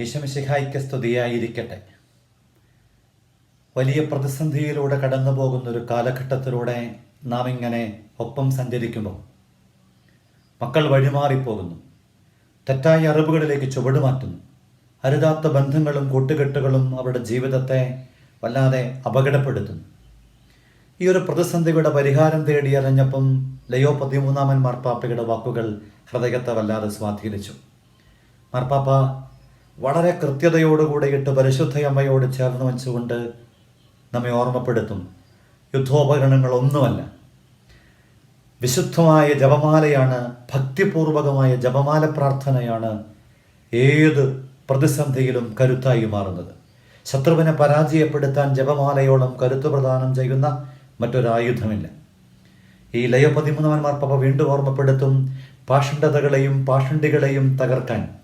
യേശുമിശിഹായ്ക്ക് സ്തുതിയായിരിക്കട്ടെ. വലിയ പ്രതിസന്ധിയിലൂടെ കടന്നു പോകുന്ന ഒരു കാലഘട്ടത്തിലൂടെ നാം ഇങ്ങനെ ഒപ്പം സഞ്ചരിക്കുമ്പോൾ മക്കൾ വഴിമാറിപ്പോകുന്നു. തെറ്റായ അറിവുകളിലേക്ക് ചുവടുമാറ്റുന്നു അരുതാത്ത ബന്ധങ്ങളും കൂട്ടുകെട്ടുകളും അവരുടെ ജീവിതത്തെ വല്ലാതെ അപകടപ്പെടുത്തുന്നു. ഈ ഒരു പ്രതിസന്ധിയുടെ പരിഹാരം തേടി അറിഞ്ഞപ്പം ലയോ പതിമൂന്നാമൻ മാർപ്പാപ്പയുടെ വാക്കുകൾ ഹൃദയത്തെ വല്ലാതെ സ്വാധീനിച്ചു. മാർപ്പാപ്പ വളരെ കൃത്യതയോടുകൂടിയിട്ട് പരിശുദ്ധയമ്മയോട് ചേർന്ന് വെച്ചുകൊണ്ട് നമ്മെ ഓർമ്മപ്പെടുത്തും. യുദ്ധോപകരണങ്ങളൊന്നുമല്ല. വിശുദ്ധമായ ജപമാലയാണ് ഭക്തിപൂർവകമായ ജപമാല പ്രാർത്ഥനയാണ് ഏത് പ്രതിസന്ധിയിലും കരുത്തായി മാറുന്നത്. ശത്രുവിനെ പരാജയപ്പെടുത്താൻ ജപമാലയോളം കരുത്തു പ്രദാനം ചെയ്യുന്ന മറ്റൊരായുധമില്ല. ഈ ലയ പതിമൂന്നാമൻ പപ്പ വീണ്ടും ഓർമ്മപ്പെടുത്തും. പാഷണ്ഡതകളെയും പാഷണ്ഡികളെയും തകർക്കാൻ.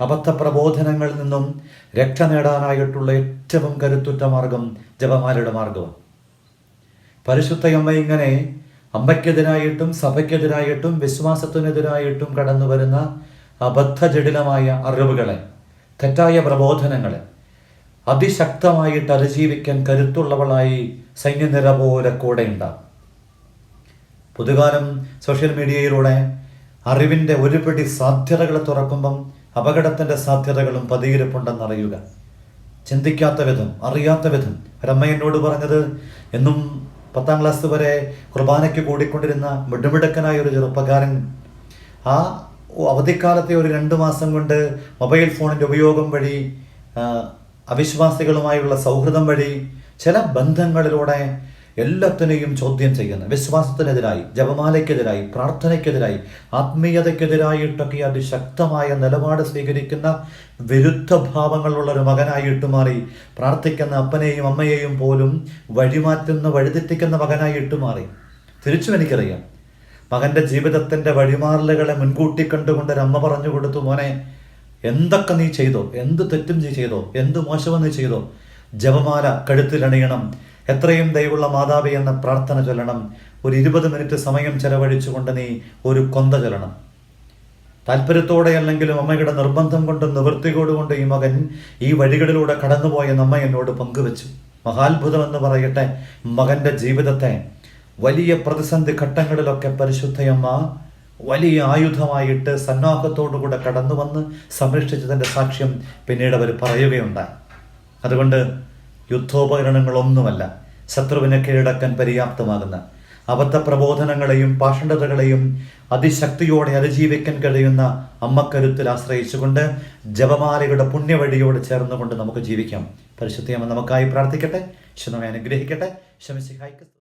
അബദ്ധ പ്രബോധനങ്ങളിൽ നിന്നും രക്ഷ നേടാനായിട്ടുള്ള ഏറ്റവും കരുത്തുറ്റ മാർഗം ജപമാലയുടെ മാർഗമാണ്. പരിശുദ്ധയമ്മ ഇങ്ങനെ അമ്മയ്ക്കെതിരായിട്ടും സഭയ്ക്കെതിരായിട്ടും വിശ്വാസത്തിനെതിരായിട്ടും കടന്നു വരുന്ന അബദ്ധജടിലമായ അറിവുകളെ തെറ്റായ പ്രബോധനങ്ങളെ അതിശക്തമായിട്ട് അതിജീവിക്കാൻ കരുത്തുള്ളവളായി സൈന്യനിര പോലെ കൂടെ ഉണ്ടാകും പുതുകാലം സോഷ്യൽ മീഡിയയിലൂടെ അറിവിന്റെ ഒരുപിടി സാധ്യതകളെ തുറക്കുമ്പം അപകടത്തിന്റെ സാധ്യതകളും പതിയിരിപ്പുണ്ടെന്നറിയുക. ചിന്തിക്കാത്ത വിധം അറിയാത്ത വിധം രമ്മയെന്നോട് പറഞ്ഞത് എന്നും പത്താം ക്ലാസ് വരെ കുർബാനയ്ക്ക് കൂടിക്കൊണ്ടിരുന്ന മിടുമിടുക്കനായ ഒരു ചെറുപ്പക്കാരൻ ആ അവധിക്കാലത്തെ ഒരു രണ്ട് മാസം കൊണ്ട് മൊബൈൽ ഫോണിന്റെ ഉപയോഗം വഴി അവിശ്വാസികളുമായുള്ള സൗഹൃദം വഴി ചില ബന്ധങ്ങളിലൂടെ എല്ലാത്തിനെയും ചോദ്യം ചെയ്യുന്ന വിശ്വാസത്തിനെതിരായി ജപമാലയ്ക്കെതിരായി പ്രാർത്ഥനയ്ക്കെതിരായി ആത്മീയതയ്ക്കെതിരായിട്ടൊക്കെ അതിശക്തമായ നിലപാട് സ്വീകരിക്കുന്ന വിരുദ്ധ ഭാവങ്ങളുള്ള ഒരു മകനായിട്ട് മാറി പ്രാർത്ഥിക്കുന്ന അപ്പനെയും അമ്മയെയും പോലും വഴിമാറ്റുന്ന വഴിതെറ്റിക്കുന്ന മകനായിട്ട് മാറി. തിരിച്ചും എനിക്കറിയാം. മകന്റെ ജീവിതത്തിന്റെ വഴിമാറലുകളെ മുൻകൂട്ടി കണ്ടുകൊണ്ട് ഒരു അമ്മ പറഞ്ഞു കൊടുത്തു മോനെ എന്തൊക്കെ നീ ചെയ്തോ? എന്ത് തെറ്റും നീ ചെയ്തോ? എന്ത് മോശവും നീ ചെയ്തോ? ജപമാല കഴുത്തിലണിയണം. എത്രയും ദയവുള്ള മാതാവേ എന്ന പ്രാർത്ഥന ചൊല്ലണം. ഒരു ഇരുപത് മിനിറ്റ് സമയം ചെലവഴിച്ചുകൊണ്ട് നീ ഒരു കൊന്ത ചൊല്ലണം. താല്പര്യത്തോടെ അല്ലെങ്കിലും അമ്മയുടെ നിർബന്ധം കൊണ്ട് നിവൃത്തികോടുകൊണ്ട് ഈ മകൻ ഈ വഴികളിലൂടെ കടന്നുപോയ നമ്മ എന്നോട് പങ്കുവെച്ചു. മഹാത്ഭുതം എന്ന് പറയട്ടെ മകന്റെ ജീവിതത്തെ. വലിയ പ്രതിസന്ധി ഘട്ടങ്ങളിലൊക്കെ പരിശുദ്ധയമ്മ വലിയ ആയുധമായിട്ട് സന്നാഹത്തോടുകൂടെ കടന്നു വന്ന് സംരക്ഷിച്ചതിന്റെ സാക്ഷ്യം പിന്നീട് അവർ പറയുകയുണ്ടായി. അതുകൊണ്ട് യുദ്ധോപകരണങ്ങളൊന്നുമല്ല. ശത്രുവിനെ കീഴടക്കാൻ പര്യാപ്തമാകുന്ന അബദ്ധ പ്രബോധനങ്ങളെയും പാഷണ്ഡതകളെയും അതിശക്തിയോടെ അതിജീവിക്കാൻ കഴിയുന്ന അമ്മക്കരുത്തിൽ ആശ്രയിച്ചുകൊണ്ട് ജപമാലയുടെ പുണ്യവഴിയോട് ചേർന്നുകൊണ്ട് നമുക്ക് ജീവിക്കാം. പരിശുദ്ധിയമ്മ നമുക്കായി പ്രാർത്ഥിക്കട്ടെ. ശുദ്ധമെ അനുഗ്രഹിക്കട്ടെ. ശമിസിഹായിക്ക്